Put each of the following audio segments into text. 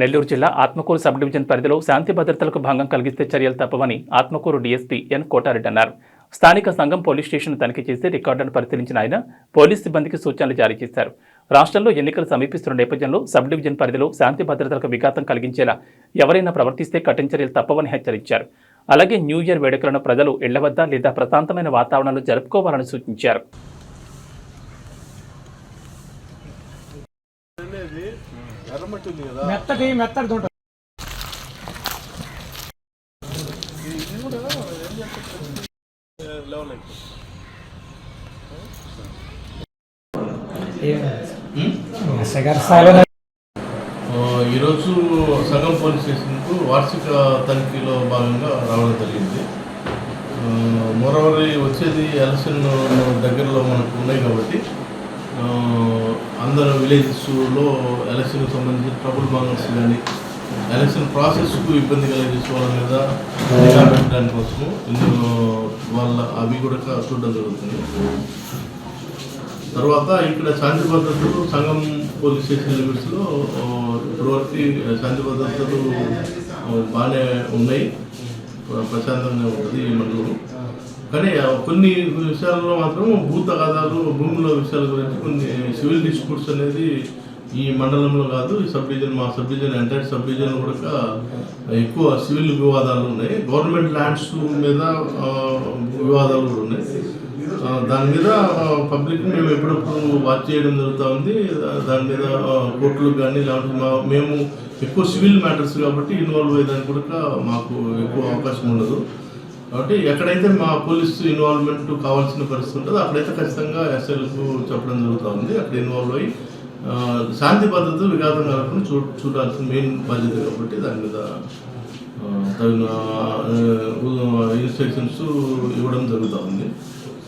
నెల్లూరు జిల్లా Atmakur sub division పరిధిలో శాంతి భద్రతలకు భంగం కలిగిస్తే చర్యలు తప్పవని ఆత్మకూరు డీఎస్పీ ఎన్ కోటారెడ్డి అన్నారు. స్థానిక సంఘం పోలీస్ స్టేషన్ తనిఖీ చేసి రికార్డులను పరిశీలించిన ఆయన పోలీస్ సిబ్బందికి సూచనలు జారీ చేశారు. రాష్ట్రంలో ఎన్నికలు సమీపిస్తున్న నేపథ్యంలో సబ్ డివిజన్ పరిధిలో శాంతి భద్రతలకు విఘాతం కలిగించేలా ఎవరైనా ప్రవర్తిస్తే కఠిన చర్యలు తప్పవని హెచ్చరించారు. అలాగే న్యూ ఇయర్ వేడుకలను ప్రజలు ఇళ్ళ వద్ద లేదా ప్రశాంతమైన వాతావరణంలో జరుపుకోవాలని సూచించారు. అనేది ఎర్రమట్టి ఉంది కదా. మెత్తటి మెత్తటి ఉంటుంది ఇది కూడా ఏం చేస్తుంది లెవెల్ అయిపోతుంది షుగర్ స్థాయిలో ఆ, ఈరోజు సగం పోలీస్ స్టేషన్కు వార్షిక తనిఖీలో భాగంగా రావడం జరిగింది. మోరవరి వచ్చేది ఎలక్షన్ దగ్గరలో మనకు ఉన్నాయి కాబట్టి అందరూ విలేజెస్లో ఎలక్షన్కి సంబంధించిన ట్రబుల్ బాంగర్స్ కానీ ఎలక్షన్ ప్రాసెస్కు ఇబ్బంది కలిగించే వాళ్ళ మీద నిఘా పెట్టడానికి కోసము ఇందులో వాళ్ళ అవి కూడా చూడడం జరుగుతుంది. తర్వాత ఇక్కడ శాంతి భద్రతలు సంఘం పోలీస్ స్టేషన్ లిమిట్స్లో ఇప్పటివరకు శాంతి భద్రతలు బాగానే ఉన్నాయి. ప్రశాంతంగా ఉంటుంది ఈ మండలం. కానీ కొన్ని విషయాల్లో మాత్రం భూత తగాదాలు భూముల విషయాల గురించి కొన్ని సివిల్ డిస్ప్యూట్స్ అనేది ఈ మండలంలో కాదు ఈ సబ్ డివిజన్ మా sub division entire sub division కూడా ఎక్కువ సివిల్ వివాదాలు ఉన్నాయి. గవర్నమెంట్ ల్యాండ్స్ మీద వివాదాలు కూడా ఉన్నాయి. దాని మీద పబ్లిక్ మేము ఎప్పుడప్పుడు వాచ్ చేయడం జరుగుతూ ఉంది. దాని మీద కోర్టులు కానీ లేకపోతే మా మేము ఎక్కువ సివిల్ మ్యాటర్స్ కాబట్టి ఇన్వాల్వ్ అయ్యేదానికి కూడా మాకు ఎక్కువ అవకాశం ఉండదు. కాబట్టి ఎక్కడైతే మా పోలీస్ ఇన్వాల్వ్మెంట్ కావాల్సిన పరిస్థితి ఉంటుందో అక్కడైతే ఖచ్చితంగా ఎస్ఐలకు చెప్పడం జరుగుతూ ఉంది. అక్కడ ఇన్వాల్వ్ అయ్యి శాంతి భద్రత విఘాతం కలగకుండా చూ చూడాల్సిన మెయిన్ బాధ్యత కాబట్టి దాని మీద తగిన ఇన్స్ట్రక్షన్స్ ఇవ్వడం జరుగుతూ ఉంది.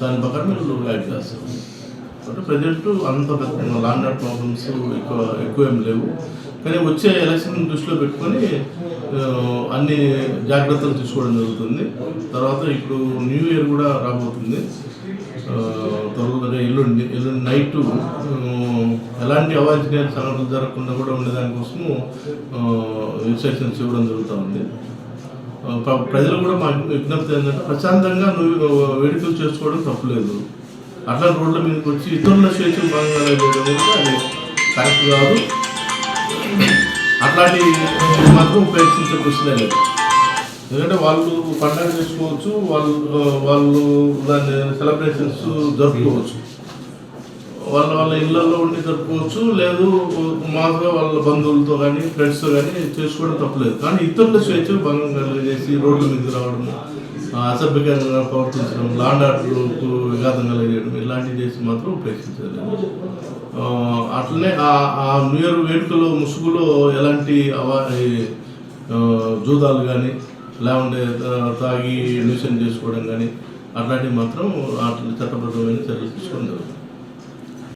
దాని ప్రకారం వీళ్ళు యాడ్ చేస్తాం. అంటే ప్రజెంట్ అంత పెద్ద లాండ్ ప్రాబ్లమ్స్ ఎక్కువ ఎక్కువ ఏం లేవు. కానీ వచ్చే ఎలక్షన్ దృష్టిలో పెట్టుకొని అన్ని జాగ్రత్తలు తీసుకోవడం జరుగుతుంది. తర్వాత ఇప్పుడు న్యూ ఇయర్ కూడా రాబోతుంది. త్వరగా ఎల్లుండి ఎల్లుండి నైట్ ఎలాంటి అవాంఛనీయ సంఘటనలు జరగకుండా కూడా ఉండేదానికోసము ఇన్స్ట్రక్షన్స్ ఇవ్వడం జరుగుతూ ఉంది. ప్ర- ప్రజలు కూడా మా విజ్ఞప్తి ఏంటంటే ప్రశాంతంగా నువ్వు వేడుకలు చేసుకోవడం తప్పులేదు. అట్లా రోడ్ల మీదకి వచ్చి ఇతరుల స్వేచ్ఛ భాగంగా అనేది అది కరెక్ట్ కాదు. అట్లాంటి మాత్రం ఉపయోగించే ప్రశ్న లేదు ఎందుకంటే వాళ్ళు పండగ చేసుకోవచ్చు వాళ్ళు వాళ్ళు దాన్ని సెలబ్రేషన్స్ జరుపుకోవచ్చు. వాళ్ళ వాళ్ళ ఇళ్ళల్లో ఉండి జరుపుకోవచ్చు లేదు మామూలుగా వాళ్ళ బంధువులతో కానీ ఫ్రెండ్స్తో కానీ చేసుకోవడం తప్పలేదు. కానీ ఇతరుల స్వేచ్ఛ భంగం కలిగేసి రోడ్ల మీద రావడం అసభ్యకరంగా ప్రవర్తించడం లాండ్ ఆర్డర్కు విఘాతం కలిగేయడం ఇలాంటివి చేసి మాత్రం ఉపేక్షించలేదు. అట్లనే ఆ న్యూ ఇయర్ వేడుకలో ముసుగులో ఎలాంటి అవా జూదాలు కానీ లేకుంటే తాగి న్యూసెన్ చేసుకోవడం కానీ అట్లాంటివి మాత్రం అట్లా చట్టబద్ధమైన చర్యలు తీసుకోవడం జరుగుతుంది.